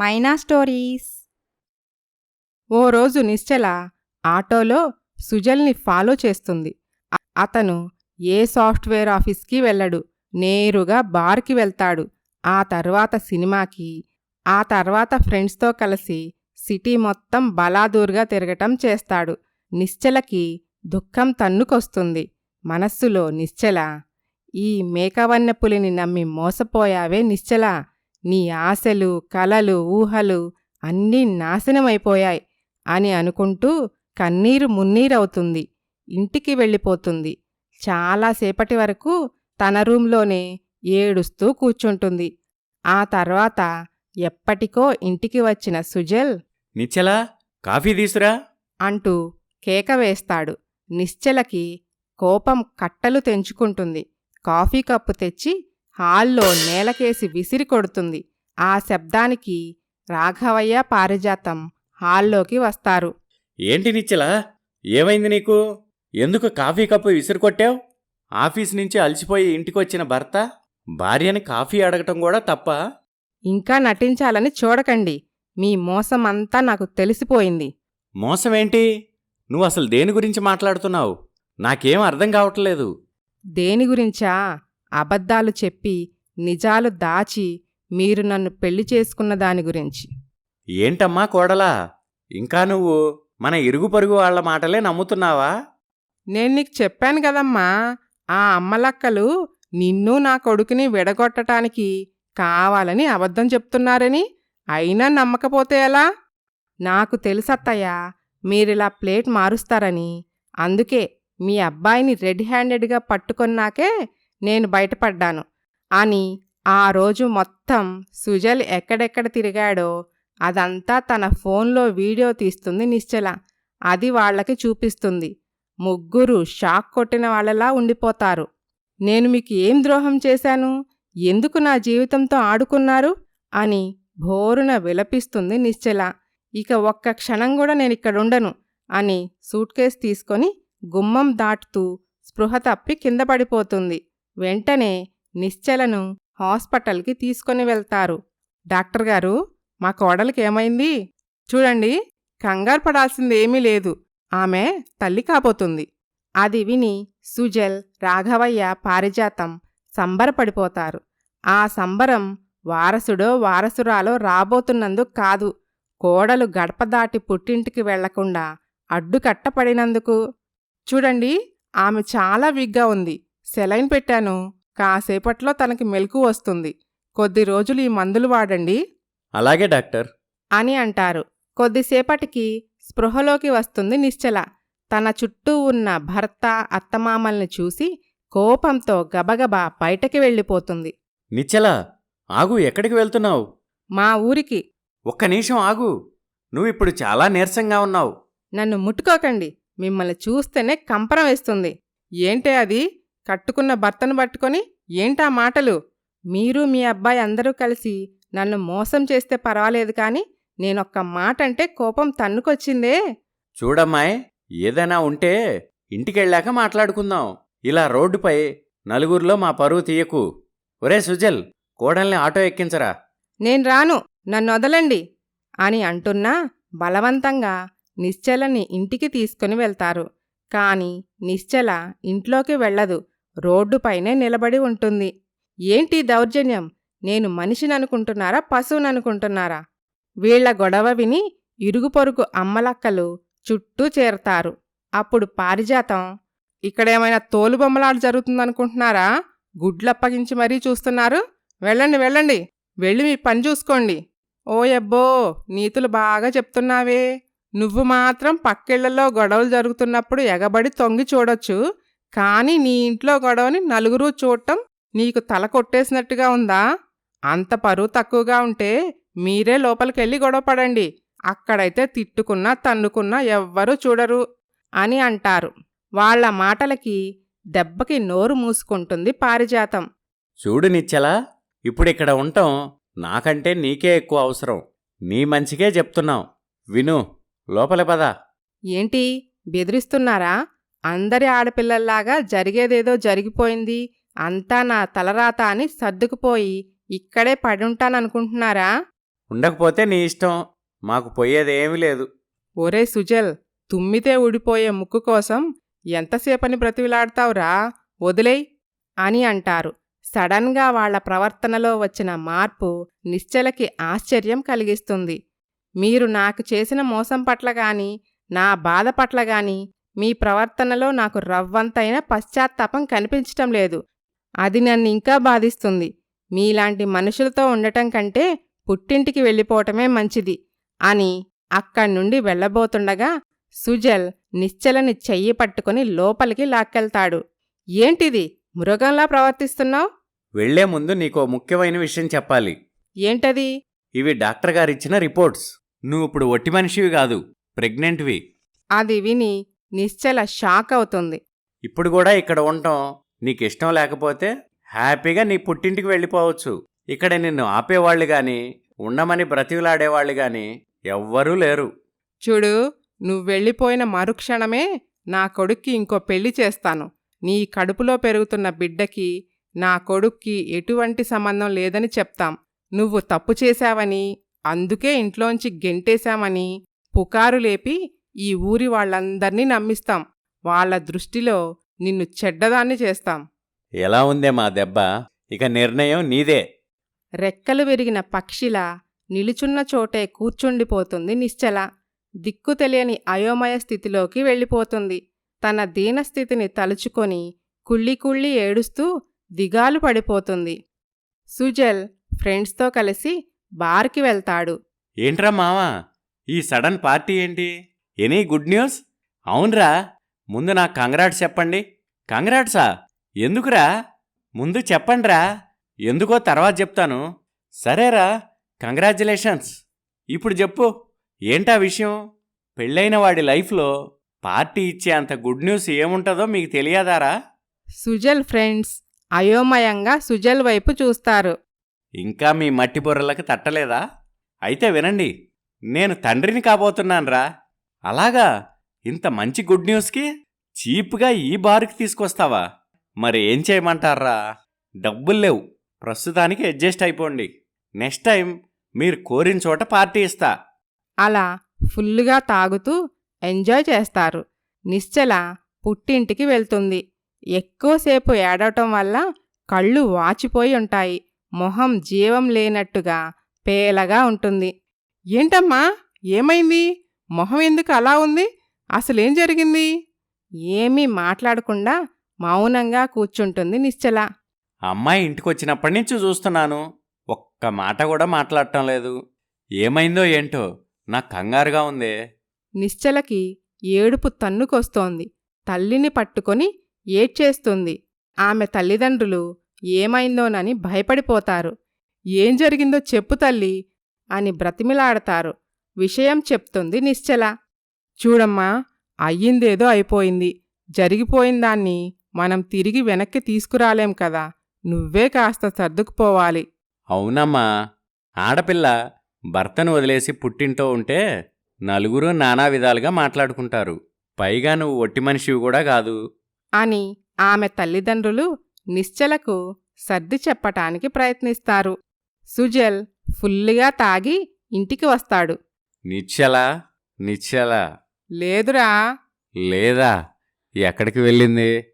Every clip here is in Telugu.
మైనా స్టోరీస్. ఓ రోజు నిశ్చల ఆటోలో సుజల్ని ఫాలో చేస్తుంది. అతను ఏ సాఫ్ట్వేర్ ఆఫీస్కి వెళ్ళడు నేరుగా బార్కి వెళ్తాడు. ఆ తర్వాత సినిమాకి ఆ తర్వాత ఫ్రెండ్స్తో కలిసి సిటీ మొత్తం బలాదూర్గా తిరగటం చేస్తాడు. నిశ్చలకి దుఃఖం తన్నుకొస్తుంది. మనస్సులో నిశ్చల ఈ మేకవన్నె పులిని నమ్మి మోసపోయావే నిశ్చల నీ ఆశలు కలలు ఊహలు అన్నీ నాశనమైపోయాయి అని అనుకుంటూ కన్నీరు మున్నీరవుతుంది. ఇంటికి వెళ్ళిపోతుంది. చాలాసేపటి వరకు తన రూంలోనే ఏడుస్తూ కూర్చుంటుంది. ఆ తర్వాత ఎప్పటికో ఇంటికి వచ్చిన సుజల్ నిచ్చలా కాఫీ తీసురా అంటూ కేక వేస్తాడు. నిశ్చలకి కోపం కట్టలు తెంచుకుంటుంది. కాఫీ కప్పు తెచ్చి హాల్లో నేలకేసి విసిరి కొడుతుంది. ఆ శబ్దానికి రాఘవయ్య పారిజాతం హాల్లోకి వస్తారు. ఏంటి నిచ్చలా? ఏమైంది నీకు? ఎందుకు కాఫీ కప్పు విసిరికొట్టావు ఆఫీస్ నుంచి అలసిపోయి ఇంటికొచ్చిన భర్త? భార్యని కాఫీ అడగటం కూడా తప్ప? ఇంకా నటించాలని చూడకండి. మీ మోసమంతా నాకు తెలిసిపోయింది. మోసమేంటి? నువ్వు అసలు దేని గురించి మాట్లాడుతున్నావు? నాకేం అర్థం కావట్లేదు. దేని గురించా? అబద్ధాలు చెప్పి నిజాలు దాచి మీరు నన్ను పెళ్ళి చేసుకున్న దాని గురించి. ఏంటమ్మా కోడలా? ఇంకా నువ్వు మన ఇరుగు పొరుగు వాళ్ళ మాటలే నమ్ముతున్నావా? నేను నీకు చెప్పాను కదమ్మా ఆ అమ్మలక్కలు నిన్ను నా కొడుకుని విడగొట్టటానికి కావాలని అబద్ధం చెప్తున్నారని. అయినా నమ్మకపోతే ఎలా? నాకు తెలుసత్తయ్యా మీరిలా ప్లేట్ మారుస్తారని. అందుకే మీ అబ్బాయిని రెడ్ హ్యాండెడ్గా పట్టుకొన్నాకే నేను బయటపడ్డాను. అని ఆ రోజు మొత్తం సుజల్ ఎక్కడెక్కడ తిరిగాడో అదంతా తన ఫోన్లో వీడియో తీస్తుంది నిశ్చల. అది వాళ్ళకి చూపిస్తుంది. ముగ్గురు షాక్ కొట్టిన వాళ్ళలా ఉండిపోతారు. నేను మీకు ఏం ద్రోహం చేశాను? ఎందుకు నా జీవితంతో ఆడుకున్నారు? అని భోరున విలపిస్తుంది నిశ్చల. ఇక ఒక్క క్షణం కూడా నేను ఇక్కడుండను అని సూట్ కేస్ తీసుకొని గుమ్మం దాటుతూ స్పృహ తప్పి కింద పడిపోతుంది. వెంటనే నిశ్చలను హాస్పిటల్కి తీసుకొని వెళ్తారు. డాక్టర్ గారు మా కోడలికి ఏమైంది? చూడండి కంగారు పడాల్సింది ఏమీ లేదు. ఆమె తల్లి కాబోతుంది. అది విని సుజల్ రాఘవయ్య పారిజాతం సంబరపడిపోతారు. ఆ సంబరం వారసుడో వారసురాలో రాబోతున్నందుకు కాదు కోడలు గడప దాటి పుట్టింటికి వెళ్ళకుండా అడ్డుకట్టపడినందుకు. చూడండి ఆమె చాలా వీక్గా ఉంది. సెలైన్ పెట్టాను. కాసేపట్లో తనకి మెలకు వస్తుంది. కొద్ది రోజులు ఈ మందులు వాడండి. అలాగే డాక్టర్. అని అంటారు. కొద్దిసేపటికి స్పృహలోకి వస్తుంది నిశ్చల. తన చుట్టూ ఉన్న భర్త అత్తమామల్ని చూసి కోపంతో గబగబా బయటకి వెళ్ళిపోతుంది. నిచ్చలా ఆగు ఎక్కడికి వెళ్తున్నావు? మా ఊరికి. ఒక్క నిమిషం ఆగు. నువ్విప్పుడు చాలా నీరసంగా ఉన్నావు. నన్ను ముట్టుకోకండి. మిమ్మల్ని చూస్తేనే కంపరం వేస్తుంది. ఏంటే అది? కట్టుకున్న భర్తను పట్టుకొని ఏంటా మాటలు? మీరు మీ అబ్బాయి అందరూ కలిసి నన్ను మోసం చేస్తే పర్వాలేదు కానీ నేనొక్క మాట అంటే కోపం తన్నుకొచ్చిందే. చూడమ్మాయ్ ఏదైనా ఉంటే ఇంటికెళ్ళాక మాట్లాడుకుందాం. ఇలా రోడ్డుపై నలుగురిలో మా పరువు తీయకు. ఒరే సుజల్ కోడల్ని ఆటో ఎక్కించరా? నేను రాను నన్ను వదలండి అని అంటున్నా బలవంతంగా నిశ్చలని ఇంటికి తీసుకుని వెళ్తారు. కాని నిశ్చల ఇంట్లోకి వెళ్ళదు. రోడ్డుపైనే నిలబడి ఉంటుంది. ఏంటి దౌర్జన్యం? నేను మనిషిననుకుంటున్నారా పశువుననుకుంటున్నారా? వీళ్ళ గొడవ విని ఇరుగు పొరుగు అమ్మలక్కలు చుట్టూ చేరతారు. అప్పుడు పారిజాతం ఇక్కడేమైనా తోలుబొమ్మలాడు జరుగుతుందనుకుంటున్నారా? గుడ్లప్పగించి మరీ చూస్తున్నారు? వెళ్ళండి వెళ్ళండి. వెళ్ళి మీ పని చూసుకోండి. ఓయబ్బో నీతులు బాగా చెప్తున్నావే. నువ్వు మాత్రం పక్కిళ్ళలో గొడవలు జరుగుతున్నప్పుడు ఎగబడి తొంగి చూడొచ్చు. కానీ నీ ఇంట్లో గొడవని నలుగురు చూడటం నీకు తల కొట్టేసినట్టుగా ఉందా? అంత పరువు తక్కువగా ఉంటే మీరే లోపలికెళ్ళి గొడవపడండి అక్కడైతే తిట్టుకున్నా తన్నుకున్నా ఎవ్వరూ చూడరు అని అంటారు. వాళ్ళ మాటలకి దెబ్బకి నోరు మూసుకుంటుంది పారిజాతం. చూడు నిచ్చలా ఇప్పుడిక్కడ ఉండటం నాకంటే నీకే ఎక్కువ అవసరం. నీ మంచికే చెప్తున్నాం. విను లోపల పద. ఏంటి? బెదిరిస్తున్నారా? అందరి ఆడపిల్లల్లాగా జరిగేదేదో జరిగిపోయింది. అంతా నా తలరాత అని సర్దుకుపోయి ఇక్కడే పడుంటాననుకుంటున్నారా? ఉండకపోతే నీ ఇష్టం. మాకు పోయేదేమీ లేదు. ఒరే సుజల్ తుమ్మితే ఊడిపోయే ముక్కు కోసం ఎంతసేపని బ్రతివిలాడతావురా? వదిలేయ్ అని అంటారు. సడన్గా వాళ్ళ ప్రవర్తనలో వచ్చిన మార్పు నిశ్చలకి ఆశ్చర్యం కలిగిస్తుంది. మీరు నాకు చేసిన మోసం పట్ల గాని నా బాధ పట్ల గాని మీ ప్రవర్తనలో నాకు రవ్వంతైన పశ్చాత్తాపం కనిపించటం లేదు. అది నన్ను ఇంకా బాధిస్తుంది. మీలాంటి మనుషులతో ఉండటం కంటే పుట్టింటికి వెళ్ళిపోవటమే మంచిది అని అక్కడి నుండి వెళ్ళబోతుండగా సుజల్ నిశ్చలని చెయ్యి పట్టుకుని లోపలికి లాక్కెళ్తాడు. ఏంటిది? మృగంలా ప్రవర్తిస్తున్నావు? వెళ్ళే ముందు నీకో ముఖ్యమైన విషయం చెప్పాలి. ఏంటది? ఇవి డాక్టర్ గారిచ్చిన రిపోర్ట్స్. నువ్వు ఇప్పుడు ఒట్టి మనిషివి కాదు ప్రెగ్నెంట్వి. అది విని నిశ్చల షాక్ అవుతుంది ఇప్పుడు కూడా ఇక్కడ ఉండటం నీకు ఇష్టం లేకపోతే హ్యాపీగా నీ పుట్టింటికి వెళ్ళిపోవచ్చు. ఇక్కడ నిన్ను ఆపేవాళ్ళు గాని ఉండమని బ్రతివులాడేవాళ్ళు గాని ఎవ్వరూ లేరు. చూడు నువ్వు వెళ్ళిపోయిన మరుక్షణమే నా కొడుక్కి ఇంకో పెళ్ళి చేస్తాను. నీ కడుపులో పెరుగుతున్న బిడ్డకి నా కొడుక్కి ఎటువంటి సంబంధం లేదని చెప్తాం. నువ్వు తప్పు చేశావని అందుకే ఇంట్లోంచి గెంటేశామని పుకారు లేపి ఈ ఊరి వాళ్ళందర్నీ నమ్మిస్తాం. వాళ్ళ దృష్టిలో నిన్ను చెడ్డదాన్ని చేస్తాం. ఎలా ఉందే మా దెబ్బ? ఇక నిర్ణయం నీదే. రెక్కలు విరిగిన పక్షిలా నిలుచున్న చోటే కూర్చుండిపోతుంది నిశ్చల. దిక్కు తెలియని అయోమయ స్థితిలోకి వెళ్ళిపోతుంది. తన దీనస్థితిని తలుచుకొని కుళ్ళి కుళ్ళి ఏడుస్తూ దిగాలు పడిపోతుంది. సుజల్ ఫ్రెండ్స్తో కలిసి బార్కి వెళ్తాడు. ఏంట్రా మావా? ఈ సడన్ పార్టీ ఏంటి? Any good news? అవునరా. ముందు నాకు కంగ్రాట్స్ చెప్పండి. కంగ్రాట్సా? ఎందుకురా? ముందు చెప్పండిరా. ఎందుకో తర్వాత చెప్తాను. సరేరా. కంగ్రాచులేషన్స్. ఇప్పుడు చెప్పు. ఏంటా విషయం? పెళ్ళైన వాడి లైఫ్లో పార్టీ ఇచ్చే అంత గుడ్ న్యూస్ ఏముంటుందో మీకు తెలియదారా? సుజల్ ఫ్రెండ్స్ అయోమయంగా సుజల్ వైపు చూస్తారు. ఇంకా మీ మట్టి బుర్రలకు తట్టలేదా? అయితే వినండి. నేను తండ్రిని కాబోతున్నానురా. అలాగా? ఇంత మంచి గుడ్ న్యూస్కి చీప్గా ఈ బారుకి తీసుకొస్తావా? మరి ఏం చేయమంటారా డబ్బులు లేవు. ప్రస్తుతానికి అడ్జస్ట్ అయిపోండి. నెక్స్ట్ టైం మీరు కోరిన చోట పార్టీ ఇస్తా. అలా ఫుల్లుగా తాగుతూ ఎంజాయ్ చేస్తారు. నిశ్చల పుట్టింటికి వెళ్తుంది. ఎక్కువసేపు ఏడవటం వల్ల కళ్ళు వాచిపోయి ఉంటాయి. మొహం జీవం లేనట్టుగా పేలగా ఉంటుంది. ఏంటమ్మా? ఏమైంది? మొహం ఎందుకు అలా ఉంది? అసలేం జరిగింది? ఏమీ మాట్లాడకుండా మౌనంగా కూర్చుంటుంది నిశ్చల. అమ్మాయి ఇంటికొచ్చినప్పటి నుంచి చూస్తున్నాను. ఒక్క మాట కూడా మాట్లాడటం లేదు. ఏమైందో ఏంటో నాకు కంగారుగా ఉందే. నిశ్చలకి ఏడుపు తన్నుకొస్తోంది. తల్లిని పట్టుకొని ఏడ్చేస్తుంది. ఆమె తల్లిదండ్రులు ఏమైందోనని భయపడిపోతారు. ఏం జరిగిందో చెప్పు తల్లి అని బ్రతిమిలాడతారు. విషయం చెప్తుంది నిశ్చల. చూడమ్మా అయ్యిందేదో అయిపోయింది. జరిగిపోయిందాన్ని మనం తిరిగి వెనక్కి తీసుకురాలేం కదా. నువ్వే కాస్త సర్దుకుపోవాలి. అవునమ్మా. ఆడపిల్ల భర్తను వదిలేసి పుట్టింటో ఉంటే నలుగురు నానా విధాలుగా మాట్లాడుకుంటారు. పైగా నువ్వు ఒట్టి మనిషివి కూడా కాదు. అని ఆమె తల్లిదండ్రులు నిశ్చలకు సర్ది చెప్పటానికి ప్రయత్నిస్తారు. సుజల్ ఫుల్లుగా తాగి ఇంటికి వస్తాడు. నిశ్చలా నిశ్చలా. లేదురా. లేదా? ఎక్కడికి వెళ్ళింది?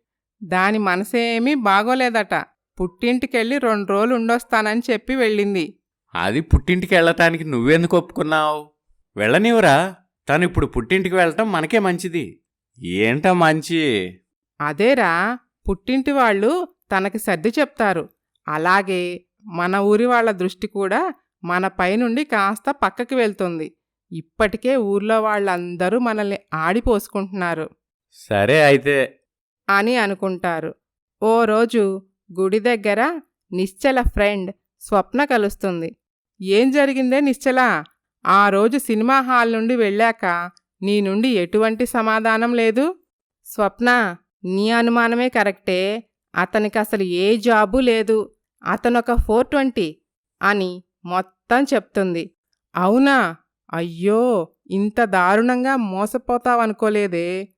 దాని మనసేమీ బాగోలేదట. పుట్టింటికెళ్ళి రెండు రోజులు ఉండొస్తానని చెప్పి వెళ్ళింది. అది పుట్టింటికి వెళ్ళటానికి నువ్వెందుకు ఒప్పుకున్నావు? వెళ్ళనివరా తను ఇప్పుడు పుట్టింటికి వెళ్ళటం మనకే మంచిది. ఏంటో మంచి? అదేరా. పుట్టింటి వాళ్ళు తనకి సర్ది చెప్తారు. అలాగే మన ఊరి వాళ్ళ దృష్టి కూడా మన పైనుండి కాస్త పక్కకి వెళ్తుంది. ఇప్పటికే ఊర్లో వాళ్ళందరూ మనల్ని ఆడిపోసుకుంటున్నారు. సరే అయితే. అని అనుకుంటారు. ఓ రోజు గుడి దగ్గర నిశ్చల ఫ్రెండ్ స్వప్న కలుస్తుంది. ఏం జరిగిందే నిశ్చల? ఆ రోజు సినిమా హాల్ నుండి వెళ్ళాక నీ నుండి ఎటువంటి సమాధానం లేదు? స్వప్న నీ అనుమానమే కరెక్టే. అతనికి అసలు ఏ జాబు లేదు. అతనొక ఫోర్ ట్వంటీ అని మొత్తం చెప్తుంది. అవునా? అయ్యో ఇంత దారుణంగా మోసపోతావనుకోలేదే.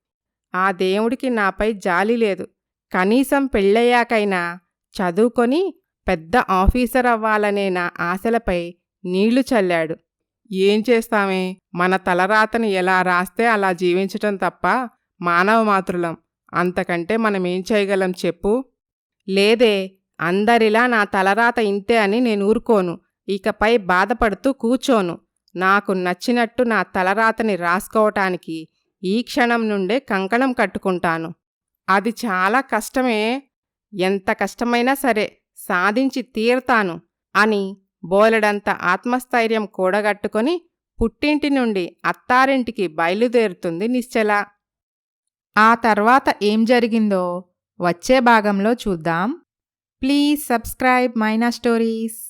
ఆ దేవుడికి నాపై జాలి లేదు. కనీసం పెళ్ళయ్యాకైనా చదువుకొని పెద్ద ఆఫీసర్ అవ్వాలనే నా ఆశలపై నీళ్ళు చల్లాడు. ఏం చేస్తామే? మన తలరాతని ఎలా రాస్తే అలా జీవించటం తప్ప మానవ మాతృలం. అంతకంటే మనమేం చేయగలం చెప్పు. లేదే అందరిలా నా తలరాత ఇంతే అని నేను ఊరుకోను. ఇకపై బాధపడుతూ కూర్చోను. నాకు నచ్చినట్టు నా తలరాతని రాసుకోవటానికి ఈ క్షణం నుండే కంకణం కట్టుకుంటాను. అది చాలా కష్టమే. ఎంత కష్టమైనా సరే సాధించి తీరతాను అని బోలెడంత ఆత్మస్థైర్యం కూడగట్టుకొని పుట్టింటి నుండి అత్తారింటికి బయలుదేరుతుంది నిశ్చల. ఆ తర్వాత ఏం జరిగిందో వచ్చే భాగంలో చూద్దాం. Please subscribe Maina stories.